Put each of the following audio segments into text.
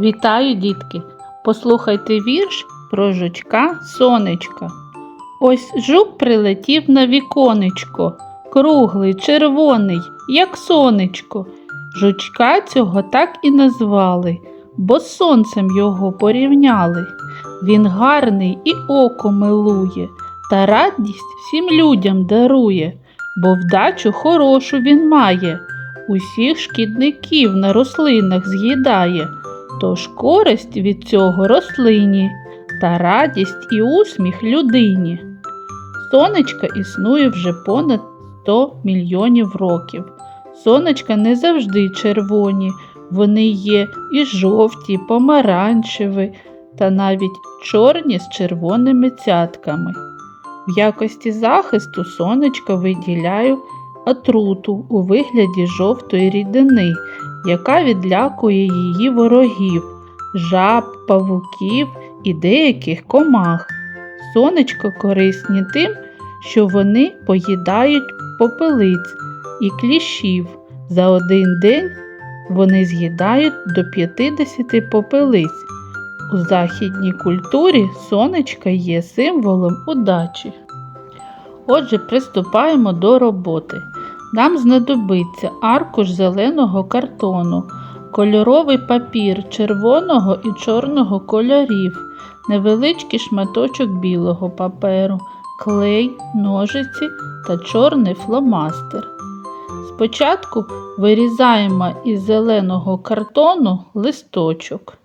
Вітаю, дітки! Послухайте вірш про жучка сонечка. Ось жук прилетів на віконечко, круглий, червоний, як сонечко. Жучка цього так і назвали, бо з сонцем його порівняли. Він гарний і око милує, та радість всім людям дарує, бо вдачу хорошу він має, усіх шкідників на рослинах з'їдає. Тож користь від цього рослині та радість і усміх людині. Сонечка існує вже понад 100 мільйонів років. Сонечка не завжди червоні, вони є і жовті, помаранчеві та навіть чорні з червоними цятками. В якості захисту сонечка виділяю отруту у вигляді жовтої рідини, яка відлякує її ворогів, жаб, павуків і деяких комах. Сонечко корисні тим, що вони поїдають попелиць і кліщів. За один день вони з'їдають до 50 попелиць. У західній культурі сонечка є символом удачі. Отже, приступаємо до роботи. Нам знадобиться аркуш зеленого картону, кольоровий папір червоного і чорного кольорів, невеличкий шматочок білого паперу, клей, ножиці та чорний фломастер. Спочатку вирізаємо із зеленого картону листочок.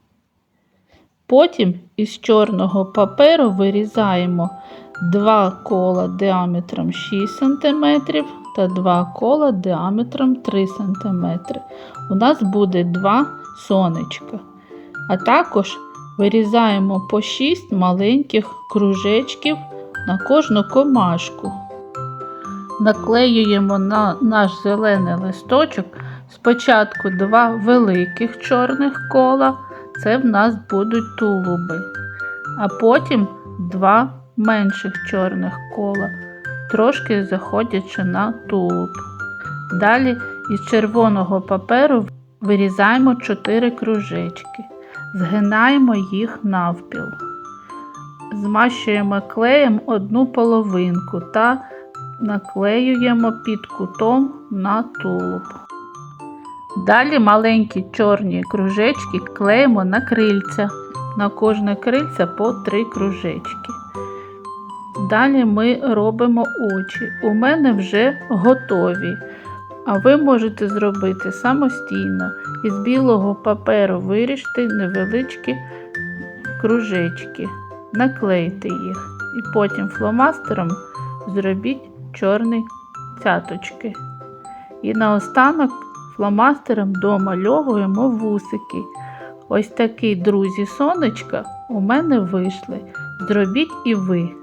Потім із чорного паперу вирізаємо два кола діаметром 6 см та два кола діаметром 3 см. У нас буде два сонечка. А також вирізаємо по 6 маленьких кружечків на кожну комашку. Наклеюємо на наш зелений листочок спочатку два великих чорних кола, це в нас будуть тулуби, а потім два менших чорних кола, трошки заходячи на тулуб. Далі із червоного паперу вирізаємо 4 кружечки, згинаємо їх навпіл. Змащуємо клеєм одну половинку та наклеюємо під кутом на тулуб. Далі маленькі чорні кружечки клеїмо на крильця. На кожне крильце по три кружечки. Далі ми робимо очі. У мене вже готові. А ви можете зробити самостійно. Із білого паперу виріжте невеличкі кружечки, наклейте їх і потім фломастером зробіть чорні цяточки. І наостанок фломастером домальовуємо вусики. Ось такі друзі сонечка у мене вийшли. Зробіть і ви.